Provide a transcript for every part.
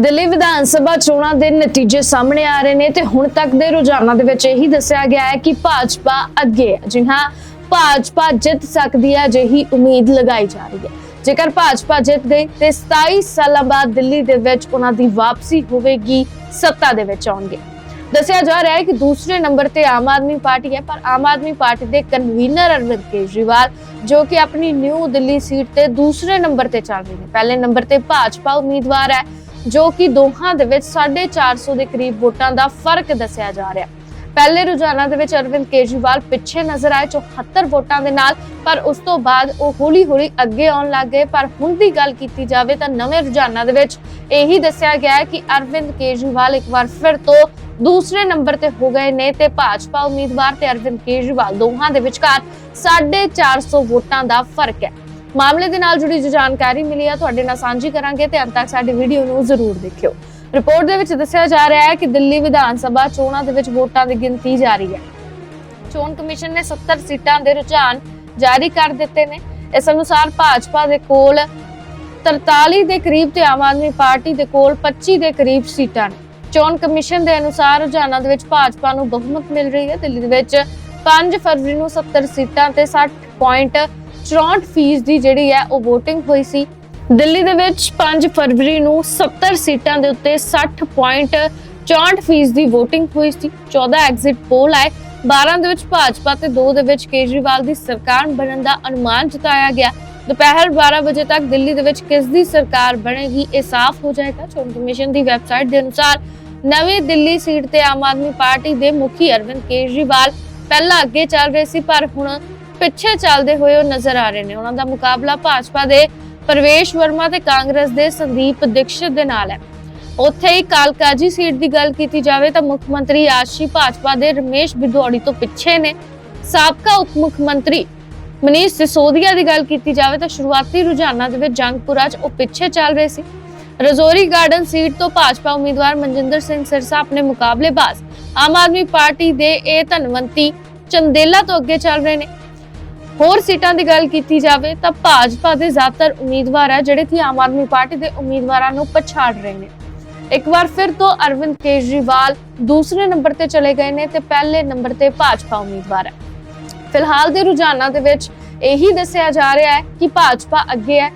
ਦਿੱਲੀ ਵਿਧਾਨ ਸਭਾ ਚੋਣਾਂ ਦੇ ਨਤੀਜੇ ਸਾਹਮਣੇ ਆ ਰਹੇ ਨੇ ਤੇ ਹੁਣ ਤੱਕ ਦੇ ਰੁਝਾਨਾਂ ਦੇ ਵਿੱਚ ਇਹੀ ਦੱਸਿਆ ਗਿਆ ਹੈ ਕਿ ਭਾਜਪਾ ਅੱਗੇ ਹੈ। ਜੀ ਹਾਂ, ਭਾਜਪਾ ਜਿੱਤ ਸਕਦੀ ਹੈ, ਅਜਿਹੀ ਉਮੀਦ ਲਗਾਈ ਜਾ ਰਹੀ ਹੈ। ਜੇਕਰ ਭਾਜਪਾ ਜਿੱਤ ਗਈ ਤੇ 27 ਸਾਲਾਂ ਬਾਅਦ ਦਿੱਲੀ ਦੇ ਵਿੱਚ ਉਹਨਾਂ ਦੀ ਵਾਪਸੀ ਹੋਵੇਗੀ, ਸੱਤਾ ਦੇ ਵਿੱਚ ਆਉਣਗੇ। ਦੱਸਿਆ ਜਾ ਰਿਹਾ ਹੈ ਕਿ ਦੂਸਰੇ ਨੰਬਰ ਤੇ ਆਮ ਆਦਮੀ ਪਾਰਟੀ ਹੈ, ਪਰ ਆਮ ਆਦਮੀ ਪਾਰਟੀ ਦੇ ਕਨਵੀਨਰ ਅਰਵਿੰਦ ਕੇਜਰੀਵਾਲ, ਜੋ ਕਿ ਆਪਣੀ ਨਿਊ ਦਿੱਲੀ ਸੀਟ ਤੇ ਦੂਸਰੇ ਨੰਬਰ ਤੇ ਚੱਲ ਰਹੇ ਨੇ। ਪਹਿਲੇ ਨੰਬਰ ਤੇ ਭਾਜਪਾ ਉਮੀਦਵਾਰ ਹੈ ਜੋ ਕਿ ਦੋਹਾਂ ਦੇ ਵਿੱਚ 450 ਦੇ ਕਰੀਬ ਵੋਟਾਂ ਦਾ ਫ਼ਰਕ ਦੱਸਿਆ ਜਾ ਰਿਹਾ ਪਹਿਲੇ ਰੁਝਾਨਾਂ ਦੇ ਵਿੱਚ ਅਰਵਿੰਦ ਕੇਜਰੀਵਾਲ ਪਿੱਛੇ ਨਜ਼ਰ ਆਏ 74 ਵੋਟਾਂ ਦੇ ਨਾਲ, ਪਰ ਉਸ ਤੋਂ ਬਾਅਦ ਉਹ ਹੌਲੀ-ਹੌਲੀ ਅੱਗੇ ਆਉਣ ਲੱਗ ਗਏ। ਪਰ ਹੁਣ ਦੀ ਗੱਲ ਕੀਤੀ ਜਾਵੇ ਤਾਂ ਨਵੇਂ ਰੁਝਾਨਾਂ ਦੇ ਵਿੱਚ ਇਹੀ ਦੱਸਿਆ ਗਿਆ ਹੈ ਕਿ ਅਰਵਿੰਦ ਕੇਜਰੀਵਾਲ ਇੱਕ ਵਾਰ ਫਿਰ ਤੋਂ ਦੂਸਰੇ ਨੰਬਰ ਤੇ ਹੋ ਗਏ ਨੇ ਤੇ ਭਾਜਪਾ ਉਮੀਦਵਾਰ ਤੇ ਅਰਵਿੰਦ ਕੇਜਰੀਵਾਲ ਦੋਹਾਂ ਦੇ ਵਿਚਕਾਰ 450 ਵੋਟਾਂ ਦਾ ਫ਼ਰਕ ਹੈ। ਮਾਮਲੇ ਦੇ ਨਾਲ ਜੁੜੀ ਜਾਣਕਾਰੀ ਮਿਲੀ ਆ, ਤੁਹਾਡੇ ਨਾਲ ਸਾਂਝੀ ਕਰਾਂਗੇ ਤੇ ਅੰਤ ਤੱਕ ਸਾਡੀ ਵੀਡੀਓ ਨੂੰ ਜ਼ਰੂਰ ਦੇਖਿਓ। ਰਿਪੋਰਟ ਦੇ ਵਿੱਚ ਦੱਸਿਆ ਜਾ ਰਿਹਾ ਹੈ ਕਿ ਦਿੱਲੀ ਵਿਧਾਨ ਸਭਾ ਚੋਣਾਂ ਦੇ ਵਿੱਚ ਵੋਟਾਂ ਦੀ ਗਿਣਤੀ ਜਾਰੀ ਹੈ। ਚੋਣ ਕਮਿਸ਼ਨ ਨੇ 70 ਸੀਟਾਂ ਦੇ ਰੁਝਾਨ ਜਾਰੀ ਕਰ ਦਿੱਤੇ ਨੇ। ਇਸ ਅਨੁਸਾਰ ਭਾਜਪਾ ਦੇ ਕੋਲ 43 ਦੇ ਕਰੀਬ ਤੇ ਆਮ ਆਦਮੀ ਪਾਰਟੀ ਦੇ ਕੋਲ 25 ਦੇ ਕਰੀਬ ਸੀਟਾਂ ਨੇ। ਚੋਣ ਕਮਿਸ਼ਨ ਦੇ ਅਨੁਸਾਰ ਰੁਝਾਨਾਂ ਦੇ ਵਿੱਚ ਭਾਜਪਾ ਨੂੰ ਬਹੁਮਤ ਮਿਲ ਰਹੀ ਹੈ। ਦਿੱਲੀ ਦੇ ਵਿੱਚ 5 ਫਰਵਰੀ ਨੂੰ 70 ਸੀਟਾਂ ਤੇ 60 64% ਦੀ ਜਿਹੜੀ ਹੈ ਉਹ VOTING ਹੋਈ ਸੀ। ਦਿੱਲੀ ਦੇ ਵਿੱਚ 5 ਫਰਵਰੀ ਨੂੰ 70 ਸੀਟਾਂ ਦੇ ਉੱਤੇ 60.64% ਦੀ VOTING ਹੋਈ ਸੀ। 14 ਐਗਜ਼ਿਟ ਪੋਲ ਆਏ। 12 ਦੇ ਵਿੱਚ ਭਾਜਪਾ ਤੇ 2 ਦੇ ਵਿੱਚ ਕੇਜਰੀਵਾਲ ਦੀ ਸਰਕਾਰ ਬਣਨ ਦਾ ਅਨੁਮਾਨ ਜਤਾਇਆ ਗਿਆ। ਦੁਪਹਿਰ 12 ਵਜੇ ਤੱਕ ਦਿੱਲੀ ਦੇ ਵਿੱਚ ਕਿਸ ਦੀ ਸਰਕਾਰ ਬਣੇਗੀ ਇਹ ਸਾਫ਼ ਹੋ ਜਾਏਗਾ। ਚੋਣ ਕਮਿਸ਼ਨ ਦੀ ਵੈਬਸਾਈਟ ਦੇ ਅਨੁਸਾਰ ਨਵੀਂ ਦਿੱਲੀ ਸੀਟ ਤੇ ਆਮ ਆਦਮੀ ਪਾਰਟੀ ਦੇ ਮੁਖੀ ਅਰਵਿੰਦ ਕੇਜਰੀਵਾਲ ਪਹਿਲਾਂ ਅੱਗੇ ਚੱਲ ਰਹੇ ਸੀ, ਪਰ ਹੁਣ ਪਿੱਛੇ ਚੱਲਦੇ ਹੋਏ ਉਹ ਨਜ਼ਰ ਆ ਰਹੇ ਨੇ। ਉਹਨਾਂ ਦਾ ਮੁਕਾਬਲਾ ਭਾਜਪਾ ਦੇ ਪ੍ਰਵੇਸ਼ ਵਰਮਾ ਤੇ ਕਾਂਗਰਸ ਦੇ ਸੰਦੀਪ ਦੀਕਸ਼ਿਤ ਦੇ ਨਾਲ ਹੈ। ਉੱਥੇ ਹੀ ਕਾਲਕਾਜੀ ਸੀਟ ਦੀ ਗੱਲ ਕੀਤੀ ਜਾਵੇ ਤਾਂ ਮੁੱਖ ਮੰਤਰੀ ਆਸ਼ੀ ਭਾਜਪਾ ਦੇ ਰਮੇਸ਼ ਬਿਦੋੜੀ ਤੋਂ ਪਿੱਛੇ ਨੇ। ਸਾਬਕਾ ਉਪ ਮੁੱਖ ਮੰਤਰੀ ਮਨੀਸ਼ ਸਿਸੋਦੀਆ ਦੀ ਗੱਲ ਕੀਤੀ ਜਾਵੇ ਤਾਂ ਸ਼ੁਰੂਆਤੀ ਰੁਝਾਨਾਂ ਦੇ ਵਿੱਚ ਜੰਗਪੁਰਾ 'ਚ ਉਹ ਪਿੱਛੇ ਚੱਲ ਰਹੇ ਸੀ। ਰਜੋਰੀ ਗਾਰਡਨ ਸੀਟ ਤੋਂ ਭਾਜਪਾ ਉਮੀਦਵਾਰ ਮਨਜਿੰਦਰ ਸਿੰਘ ਸਿਰਸਾ ਆਪਣੇ ਮੁਕਾਬਲੇਬਾਜ਼ ਆਮ ਆਦਮੀ ਪਾਰਟੀ ਦੇ ਇਹ ਧਨਵੰਤੀ ਚੰਦੇਲਾ ਤੋਂ ਅੱਗੇ ਚੱਲ ਰਹੇ ਨੇ। ਹੋਰ ਸੀਟਾਂ ਦੀ ਗੱਲ ਕੀਤੀ ਜਾਵੇ ਤਾਂ ਭਾਜਪਾ ਦੇ ਜ਼ਿਆਦਾਤਰ ਉਮੀਦਵਾਰ ਹੈ ਜਿਹੜੇ ਕਿ ਆਮ ਆਦਮੀ ਪਾਰਟੀ ਦੇ ਉਮੀਦਵਾਰਾਂ ਨੂੰ ਪਛਾੜ ਰਹੇ ਨੇ। ਇੱਕ ਵਾਰ ਫਿਰ ਤੋਂ ਅਰਵਿੰਦ ਕੇਜਰੀਵਾਲ ਦੂਸਰੇ ਨੰਬਰ ਤੇ ਚਲੇ ਗਏ ਨੇ ਤੇ ਪਹਿਲੇ ਨੰਬਰ ਤੇ ਭਾਜਪਾ ਉਮੀਦਵਾਰ ਹੈ ਫਿਲਹਾਲ ਦੇ ਰੁਝਾਨਾਂ ਦੇ ਵਿੱਚ ਇਹੀ ਦੱਸਿਆ ਜਾ ਰਿਹਾ ਹੈ ਕਿ ਭਾਜਪਾ ਅੱਗੇ ਹੈ।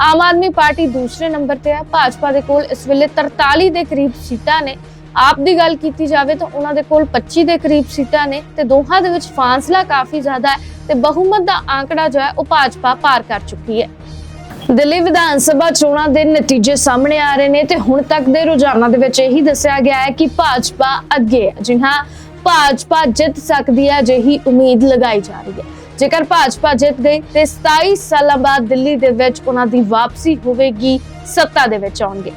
ਆਮ ਆਦਮੀ ਪਾਰਟੀ ਦੂਸਰੇ ਨੰਬਰ ਤੇ ਹੈ। ਭਾਜਪਾ ਦੇ ਕੋਲ ਇਸ ਵੇਲੇ 43 ਦੇ ਕਰੀਬ ਸੀਟਾਂ ਨੇ। ਆਪ ਦੀ ਗੱਲ ਕੀਤੀ ਜਾਵੇ ਤਾਂ ਉਹਨਾਂ ਦੇ ਕੋਲ 25 ਦੇ ਕਰੀਬ ਸੀਟਾਂ ਨੇ ਤੇ ਦੋਹਾਂ ਦੇ ਵਿੱਚ ਫਾਸਲਾ ਕਾਫੀ ਜ਼ਿਆਦਾ ਹੈ ਤੇ ਬਹੁਮਤ ਦਾ ਆંકੜਾ ਜੋ ਹੈ ਉਹ ਭਾਜਪਾ ਪਾਰ ਕਰ ਚੁੱਕੀ ਹੈ। ਦਿੱਲੀ ਵਿਧਾਨ ਸਭਾ ਚੋਣਾਂ ਦੇ ਨਤੀਜੇ ਸਾਹਮਣੇ ਆ ਰਹੇ ਨੇ ਤੇ ਹੁਣ ਤੱਕ ਦੇ ਰੁਝਾਨਾਂ ਦੇ ਵਿੱਚ ਇਹੀ ਦੱਸਿਆ ਗਿਆ ਹੈ ਕਿ ਭਾਜਪਾ ਅੱਗੇ ਹੈ। ਜੀ ਭਾਜਪਾ ਜਿੱਤ ਸਕਦੀ ਹੈ, ਅਜਿਹੀ ਉਮੀਦ ਲਗਾਈ ਜਾ ਰਹੀ ਹੈ। ਜੇਕਰ ਭਾਜਪਾ ਜਿੱਤ ਗਈ ਤੇ 27 ਸਾਲਾਂ ਬਾਅਦ ਦਿੱਲੀ ਦੇ ਵਿੱਚ ਉਹਨਾਂ ਦੀ ਵਾਪਸੀ ਹੋਵੇਗੀ, ਸੱਤਾ ਦੇ ਵਿੱਚ ਆਉਣਗੇ।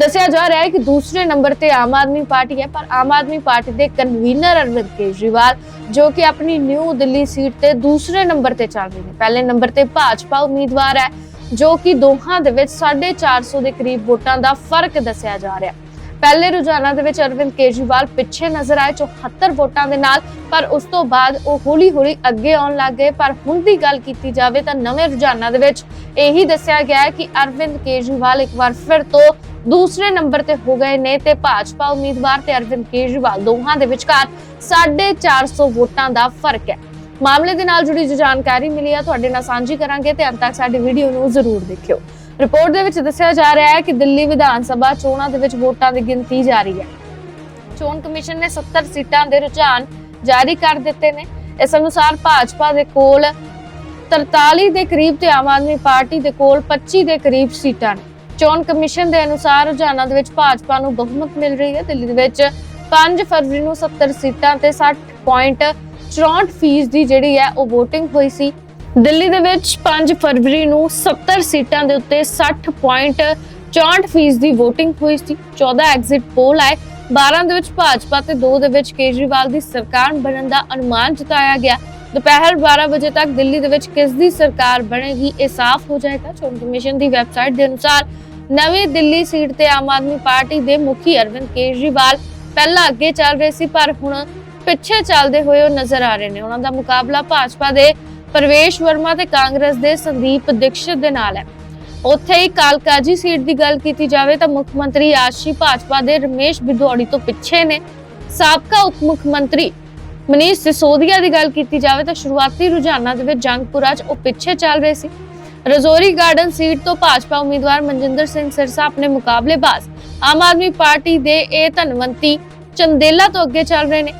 ਦੱਸਿਆ ਜਾ ਰਿਹਾ ਹੈ ਕਿ ਦੂਸਰੇ ਨੰਬਰ ਤੇ ਆਮ ਆਦਮੀ ਪਾਰਟੀ ਹੈ, ਪਰ ਆਮ ਆਦਮੀ ਪਾਰਟੀ ਦੇ ਕਨਵੀਨਰ ਅਰਵਿੰਦ ਕੇਜਰੀਵਾਲ, ਜੋ ਕਿ ਆਪਣੀ ਨਿਊ ਦਿੱਲੀ ਸੀਟ ਤੇ ਦੂਸਰੇ ਨੰਬਰ ਤੇ ਚੱਲ ਰਹੇ ਨੇ। ਪਹਿਲੇ ਨੰਬਰ ਤੇ ਭਾਜਪਾ ਉਮੀਦਵਾਰ ਹੈ, ਜੋ ਕਿ ਦੋਹਾਂ ਦੇ ਵਿੱਚ 450 ਦੇ ਕਰੀਬ ਵੋਟਾਂ ਦਾ ਫ਼ਰਕ ਦੱਸਿਆ ਜਾ ਰਿਹਾ। ਪਹਿਲੇ ਰੁਝਾਨਾਂ ਦੇ ਵਿੱਚ ਅਰਵਿੰਦ ਕੇਜਰੀਵਾਲ ਪਿੱਛੇ ਨਜ਼ਰ ਆਏ 74 ਵੋਟਾਂ ਦੇ ਨਾਲ, ਪਰ ਉਸ ਤੋਂ ਬਾਅਦ ਉਹ ਹੌਲੀ-ਹੌਲੀ ਅੱਗੇ ਆਉਣ ਲੱਗ ਗਏ। ਪਰ ਹੁਣ ਦੀ ਗੱਲ ਕੀਤੀ ਜਾਵੇ ਤਾਂ ਨਵੇਂ ਰੁਝਾਨਾਂ ਦੇ ਵਿੱਚ ਇਹੀ ਦੱਸਿਆ ਗਿਆ ਹੈ ਕਿ ਅਰਵਿੰਦ ਕੇਜਰੀਵਾਲ ਇੱਕ ਵਾਰ ਫਿਰ ਤੋਂ ਦੂਸਰੇ ਨੰਬਰ ਤੇ ਹੋ ਗਏ ਨੇ ਤੇ ਭਾਜਪਾ ਉਮੀਦਵਾਰ ਤੇ ਅਰਵਿੰਦ ਕੇਜਰੀਵਾਲ ਦੋਹਾਂ ਦੇ ਵਿਚਕਾਰ 450 ਵੋਟਾਂ ਦਾ ਫ਼ਰਕ ਹੈ। ਮਾਮਲੇ ਦੇ ਨਾਲ ਜੁੜੀ ਜਾਣਕਾਰੀ ਮਿਲੀ ਹੈ ਤੁਹਾਡੇ ਨਾਲ ਸਾਂਝੀ ਕਰਾਂਗੇ ਤੇ ਅੰਤ ਤੱਕ ਸਾਡੀ ਵੀਡੀਓ ਨੂੰ ਜ਼ਰੂਰ ਦੇਖਿਓ। ਰਿਪੋਰਟ ਦੇ ਵਿੱਚ ਦੱਸਿਆ ਜਾ ਰਿਹਾ ਹੈ ਕਿ ਦਿੱਲੀ ਵਿਧਾਨ ਸਭਾ ਚੋਣਾਂ ਦੇ ਵਿੱਚ ਵੋਟਾਂ ਦੀ ਗਿਣਤੀ ਜਾਰੀ ਹੈ। ਚੋਣ ਕਮਿਸ਼ਨ ਨੇ 70 ਸੀਟਾਂ ਦੇ ਰੁਝਾਨ ਜਾਰੀ ਕਰ ਦਿੱਤੇ ਨੇ। ਇਸ ਅਨੁਸਾਰ ਭਾਜਪਾ ਦੇ ਕੋਲ 43 ਦੇ ਕਰੀਬ ਤੇ ਆਮ ਆਦਮੀ ਪਾਰਟੀ ਦੇ ਕੋਲ 25 ਦੇ ਕਰੀਬ ਸੀਟਾਂ ਨੇ। ਚੋਣ ਕਮਿਸ਼ਨ ਦੇ ਅਨੁਸਾਰ ਰੁਝਾਨਾਂ ਦੇ ਵਿੱਚ ਭਾਜਪਾ ਨੂੰ ਬਹੁਮਤ ਮਿਲ ਰਹੀ ਹੈ। ਦਿੱਲੀ ਦੇ ਵਿੱਚ 5 ਫਰਵਰੀ ਨੂੰ 70 ਸੀਟਾਂ ਤੇ 60.64 ਫੀਸ ਦੀ ਜਿਹੜੀ ਹੈ ਉਹ VOTING ਹੋਈ ਸੀ। ਦਿੱਲੀ ਦੇ ਵਿੱਚ 5 ਫਰਵਰੀ ਨੂੰ 70 ਸੀਟਾਂ ਦੇ ਉੱਤੇ 60.64 ਫੀਸ ਦੀ VOTING ਹੋਈ ਸੀ। 14 ਐਗਜ਼ਿਟ ਪੋਲ ਆਏ। 12 ਦੇ ਵਿੱਚ ਭਾਜਪਾ ਤੇ 2 ਦੇ ਵਿੱਚ ਕੇਜਰੀਵਾਲ ਦੀ ਸਰਕਾਰ ਬਣਨ ਦਾ ਅਨੁਮਾਨ ਜਤਾਇਆ ਗਿਆ। ਦੁਪਹਿਰ 12 ਵਜੇ ਤੱਕ ਦਿੱਲੀ ਦੇ ਵਿੱਚ ਕਿਸ ਦੀ ਸਰਕਾਰ ਬਣੇਗੀ ਇਹ ਸਾਫ਼ ਹੋ ਜਾਏਗਾ। ਚੋਣ ਕਮਿਸ਼ਨ ਦੀ ਵੈਬਸਾਈਟ ਦੇ ਅਨੁਸਾਰ ਨਵੀਂ ਦਿੱਲੀ ਸੀਟ ਤੇ ਆਮ ਆਦਮੀ ਪਾਰਟੀ ਦੇ ਮੁਖੀ ਅਰਵਿੰਦ ਕੇਜਰੀਵਾਲ ਪਹਿਲਾਂ ਅੱਗੇ ਚੱਲ ਰਹੇ ਸੀ, ਪਰ ਹੁਣ ਪਿੱਛੇ ਚੱਲਦੇ ਹੋਏ ਉਹ ਨਜ਼ਰ ਆ ਰਹੇ ਨੇ। ਉਹਨਾਂ ਦਾ ਮੁਕਾਬਲਾ ਭਾਜਪਾ ਦੇ ਪਰਵੇਸ਼ ਵਰਮਾ ਤੇ ਕਾਂਗਰਸ ਦੇ ਸੰਦੀਪ ਦੀਕਸ਼ਿਤ ਦੇ ਨਾਲ ਹੈ। ਉੱਥੇ ਹੀ ਕਾਲਕਾਜੀ ਸੀਟ ਦੀ ਗੱਲ ਕੀਤੀ ਜਾਵੇ ਤਾਂ ਮੁੱਖ ਮੰਤਰੀ ਆਸ਼ੀ ਭਾਜਪਾ ਦੇ ਰਮੇਸ਼ ਬਿਧੋੜੀ ਤੋਂ ਪਿੱਛੇ ਨੇ। ਸਾਬਕਾ ਉਪ ਮੁੱਖ ਮੰਤਰੀ ਮਨੀਸ਼ ਸਿਸੋਦੀਆ ਦੀ ਗੱਲ ਕੀਤੀ ਜਾਵੇ ਤਾਂ ਸ਼ੁਰੂਆਤੀ ਰੁਝਾਨਾਂ ਦੇ ਵਿੱਚ ਜੰਗਪੁਰਾ 'ਚ ਉਹ ਪਿੱਛੇ ਚੱਲ ਰਹੇ ਸੀ। ਰਜ਼ੋਰੀ ਗਾਰਡਨ ਸੀਟ ਤੋਂ ਭਾਜਪਾ ਉਮੀਦਵਾਰ ਮਨਜਿੰਦਰ ਸਿੰਘ ਸਿਰਸਾ ਆਪਣੇ ਮੁਕਾਬਲੇਬਾਜ਼ ਆਮ ਆਦਮੀ ਪਾਰਟੀ ਦੇ ਇਹ ਧਨਵੰਤੀ ਚੰਦੇਲਾ ਤੋਂ ਅੱਗੇ ਚੱਲ ਰਹੇ ਨੇ।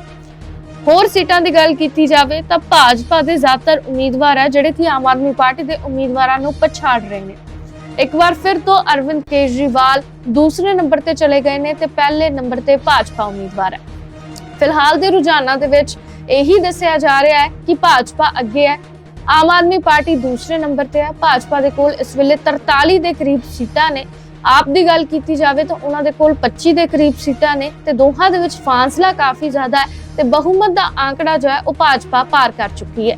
ਹੋਰ ਸੀਟਾਂ ਦੀ ਗੱਲ ਕੀਤੀ ਜਾਵੇ ਤਾਂ ਭਾਜਪਾ ਦੇ ਜ਼ਿਆਦਾਤਰ ਉਮੀਦਵਾਰ ਹੈ ਜਿਹੜੇ ਕਿ ਆਮ ਆਦਮੀ ਪਾਰਟੀ ਦੇ ਉਮੀਦਵਾਰਾਂ ਨੂੰ ਪਛਾੜ ਰਹੇ ਨੇ। ਇੱਕ ਵਾਰ ਫਿਰ ਤੋਂ ਅਰਵਿੰਦ ਕੇਜਰੀਵਾਲ ਦੂਸਰੇ ਨੰਬਰ ਤੇ ਚਲੇ ਗਏ ਨੇ ਤੇ ਪਹਿਲੇ ਨੰਬਰ ਤੇ ਭਾਜਪਾ ਉਮੀਦਵਾਰ ਹੈ ਫਿਲਹਾਲ ਦੇ ਰੁਝਾਨਾਂ ਦੇ ਵਿੱਚ ਇਹੀ ਦੱਸਿਆ ਜਾ ਰਿਹਾ ਹੈ ਕਿ ਭਾਜਪਾ ਅੱਗੇ ਹੈ। ਆਮ ਆਦਮੀ ਪਾਰਟੀ ਦੂਸਰੇ ਨੰਬਰ ਤੇ ਹੈ। ਭਾਜਪਾ ਦੇ ਕੋਲ ਇਸ ਵੇਲੇ 43 ਦੇ ਕਰੀਬ ਸੀਟਾਂ ਨੇ। ਆਪ ਦੀ ਗੱਲ ਕੀਤੀ ਜਾਵੇ ਤਾਂ ਉਹਨਾਂ ਦੇ ਕੋਲ 25 ਦੇ ਕਰੀਬ ਸੀਟਾਂ ਨੇ ਤੇ ਦੋਹਾਂ ਦੇ ਵਿੱਚ ਫਾਸਲਾ ਕਾਫੀ ਜ਼ਿਆਦਾ ਹੈ ਤੇ ਬਹੁਮਤ ਦਾ ਆંકੜਾ ਜੋ ਹੈ ਉਹ ਭਾਜਪਾ ਪਾਰ ਕਰ ਚੁੱਕੀ ਹੈ।